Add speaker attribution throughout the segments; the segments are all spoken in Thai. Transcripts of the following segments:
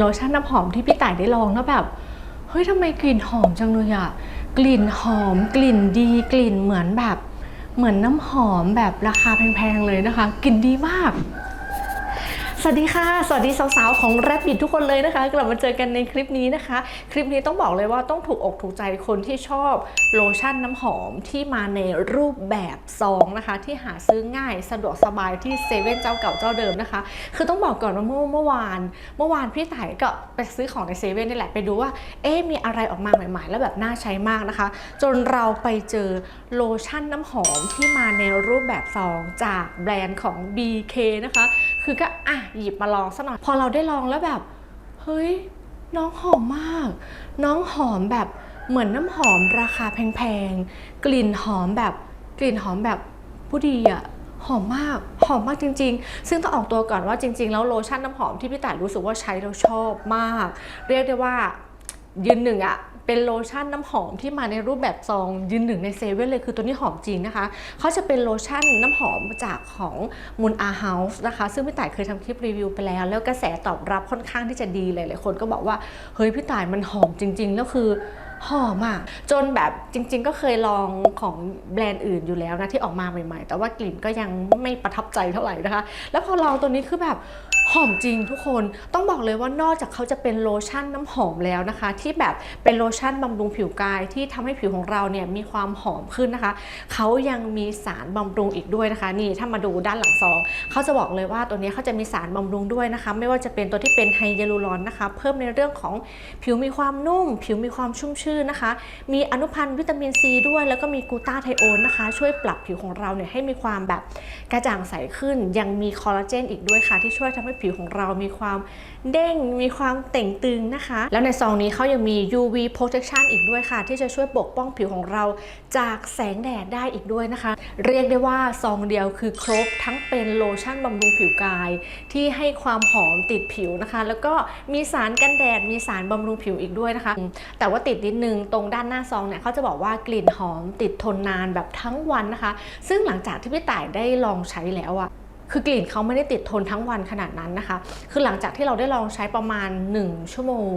Speaker 1: โลชั่นน้ำหอมที่พี่ต่ายได้ลองแล้วแบบเฮ้ยทำไมกลิ่นหอมจังเลยอะกลิ่นหอมกลิ่นดีกลิ่นเหมือนแบบ เหมือนน้ำหอมแบบราคาแพงๆเลยนะคะ กลิ่นดีมาก สวัสดีค่ะ สวัสดีสาวๆของแรปบิดทุกคนเลยนะคะ กลับมาเจอกันในคลิปนี้นะคะ คลิปนี้ต้องบอกเลยว่าต้องถูกอกถูกใจคนที่ชอบโลชั่นน้ำหอมที่มาในรูปแบบซองนะคะ ที่หาซื้อง่ายสะดวกสบายที่เซเว่นเจ้าเก่าเจ้าเดิมนะคะ คือต้องบอกก่อนว่าเมื่อเมื่อวาน เมื่อวานพี่ต่ายก็ไปซื้อของในเซเว่นนี่แหละไปดูว่า เอ๊มีอะไรออกมาใหม่ๆ แล้วแบบน่าใช้มากนะคะ จนเราไปเจอโลชั่นน้ำหอมที่มาในรูปแบบซองจากแบรนด์ของ BK นะคะ คือก็อะหยิบมาลองซะหน่อย พอเราได้ลองแล้วแบบ เฮ้ย น้องหอมมาก น้องหอมแบบเหมือนน้ำหอมราคาแพงๆ กลิ่นหอมแบบกลิ่นหอมแบบผู้ดีอะหอมมาก หอมมากจริง ๆ ซึ่งต้องออกตัวก่อนว่าจริง ๆ แล้วโลชั่นน้ำหอมที่พี่ต่ายรู้สึกว่าใช้แล้วชอบมาก เรียกได้ว่ายืนหนึ่งอะ เป็นโลชั่นน้ำหอมที่มาในรูปแบบซองยืนหนึ่งในเซเว่นเลยคือตัวนี้หอมจริงนะคะเขาจะเป็นโลชั่นน้ำหอมจากของมูลอาเฮาส์นะคะซึ่งพี่ต่ายเคยทำคลิปรีวิวไปแล้ว แล้วกระแสตอบรับค่อนข้างที่จะดีเลยหลายคนก็บอกว่าเฮ้ยพี่ต่ายมันหอมจริง ๆ แล้วคือ หอมอะจนแบบจริง ๆ ก็เคยลองของแบรนด์อื่นอยู่แล้วนะที่ออกมาใหม่ ๆ แต่ว่ากลิ่นก็ยังไม่ประทับใจเท่าไหร่นะคะ แล้วพอลองตัวนี้คือแบบหอมจริงทุกคนต้องบอกเลยว่านอกจากเขาจะเป็นโลชั่นน้ำหอมแล้วนะคะ ที่แบบเป็นโลชั่นบำรุงผิวกายที่ทำให้ผิวของเราเนี่ยมีความหอมขึ้นนะคะ เขายังมีสารบำรุงอีกด้วยนะคะ นี่ถ้ามาดูด้านหลังซองเขาจะบอกเลยว่าตัวนี้เขาจะมีสารบำรุงด้วยนะคะ ไม่ว่าจะเป็นตัวที่เป็นไฮยาลูรอนนะคะ เพิ่มในเรื่องของผิวมีความนุ่ม ผิวมีความชุ่มชื่นนะคะ มีอนุพันธ์วิตามินซีด้วย แล้วก็มีกูต้าไทโอนนะคะ ช่วยปรับผิวของเราเนี่ยให้มีความแบบกระจ่างใสขึ้น ยังมีคอลลาเจนอีกด้วยค่ะ ที่ช่วยทำให้ผิวของเรามีความเด้ง มีความเต่งตึงนะคะ แล้วในซองนี้เขายังมี UV protection อีกด้วยค่ะ ที่จะช่วยปกป้องผิวของเราจากแสงแดดได้อีกด้วยนะคะ เรียกได้ว่าซองเดียวคือครบทั้งเป็นโลชั่นบำรุงผิวกาย ที่ให้ความหอมติดผิวนะคะ แล้วก็มีสารกันแดด มีสารบำรุงผิวอีกด้วยนะคะ แต่ว่าติดนิดนึงึงตรงด้านหน้าซองเนี่ยเขาจะบอกว่ากลิ่นหอมติดทนนานแบบทั้งวันนะคะ ซึ่งหลังจากที่พี่ต่ายได้ลองใช้แล้วอะ คือกลิ่นเขาไม่ได้ติดทนทั้งวันขนาดนั้นนะคะ คือหลังจากที่เราได้ลองใช้ประมาณ 1 ชั่วโมง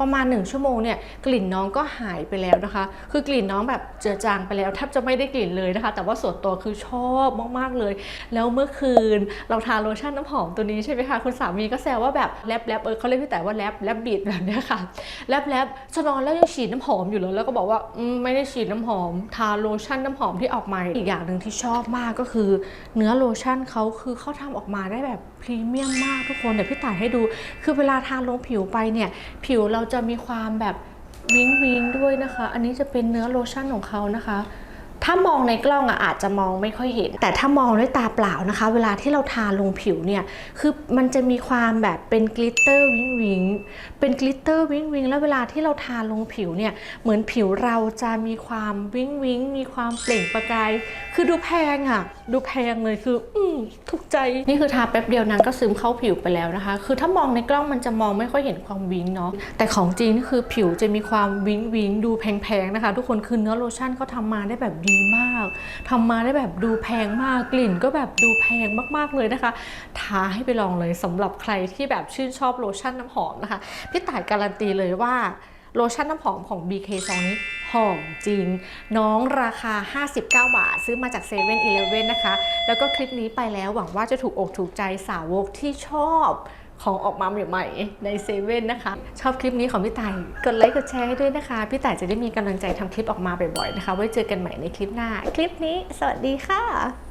Speaker 1: ประมาณ 1 ชั่วโมงเนี่ยกลิ่นน้องก็หายไปแล้วนะคะ คือกลิ่นน้องแบบเจือจางไปแล้วแทบจะไม่ได้กลิ่นเลยนะคะ แต่ว่าส่วนตัวคือชอบมากๆเลย แล้วเมื่อคืนเราทาโลชั่นน้ำหอมตัวนี้ใช่ไหมคะคุณสามีก็แซวว่าแบบแลบแลบเออเขาเรียกพี่แต่ว่าแลบแลบบีดแบบเนี้ยค่ะแลบแลบจะนอนแล้วยังฉีดน้ำหอมอยู่เลยแล้วก็บอกว่าไม่ได้ฉีดน้ำหอม ทาโลชั่นน้ำหอมที่ออกมาอีกอย่างหนึ่งที่ชอบมากก็คือ เนื้อโลชั่นเขาคืือเขาทำออกมาได้แบบพรีเมียมมากทุกคนเดี๋ยวพี่ต่ายให้ดู คือเวลาทาลงผิวไปเนี่ย ผิวเราจะมีความแบบวิงวิงด้วยนะคะ อันนี้จะเป็นเนื้อโลชั่นของเขานะคะถ้ามองในกล้องอะอาจจะมองไม่ค่อยเห็น แต่ถ้ามองด้วยตาเปล่านะคะ เวลาที่เราทาลงผิวเนี่ย คือมันจะมีความแบบเป็นกลิตเตอร์วิงวิงเป็นกลิตเตอร์วิงวิงแล้วเวลาที่เราทาลงผิวเนี่ย เหมือนผิวเราจะมีความวิงวิงมีความเปล่งประกาย คือดูแพงอะ ดูแพงเลยคือ อืมถูกใจ นี่คือทาแป๊บเดียวนางก็ซึมเข้าผิวไปแล้วนะคะ คือถ้ามองในกล้องมันจะมองไม่ค่อยเห็นความวิ้งเนาะแต่ของจริงนี่คือผิวจะมีความวิ้งวิ้งดูแพงๆนะคะ ทุกคนคือเนื้อโลชั่นเขาทำมาได้แบบดีมากทำมาได้แบบดูแพงมากกลิ่นก็แบบดูแพงมากๆเลยนะคะท้าให้ไปลองเลยสำหรับใครที่แบบชื่นชอบโลชั่นน้ำหอมนะคะพี่ต่ายการันตีเลยว่าโลชั่นน้ำหอมของ BK ซองนี้ หอมจริง น้องราคา 59 บาท ซื้อมาจาก7 e เ e ่ e อนะคะ แล้วก็คลิปนี้ไปแล้วหวังว่าจะถูกอกถูกใจสาวกที่ชอบของออกมาใหม่ๆในเซเว่นนะคะ ชอบคลิปนี้ของพี่ต่ายกดไลค์กดแชร์ให้ด้วยนะคะ พี่ต่ายจะได้มีกำลังใจทำคลิปออกมาบ่อยๆนะคะ ไว้เจอกันใหม่ในคลิปหน้า คลิปนี้ สวัสดีค่ะ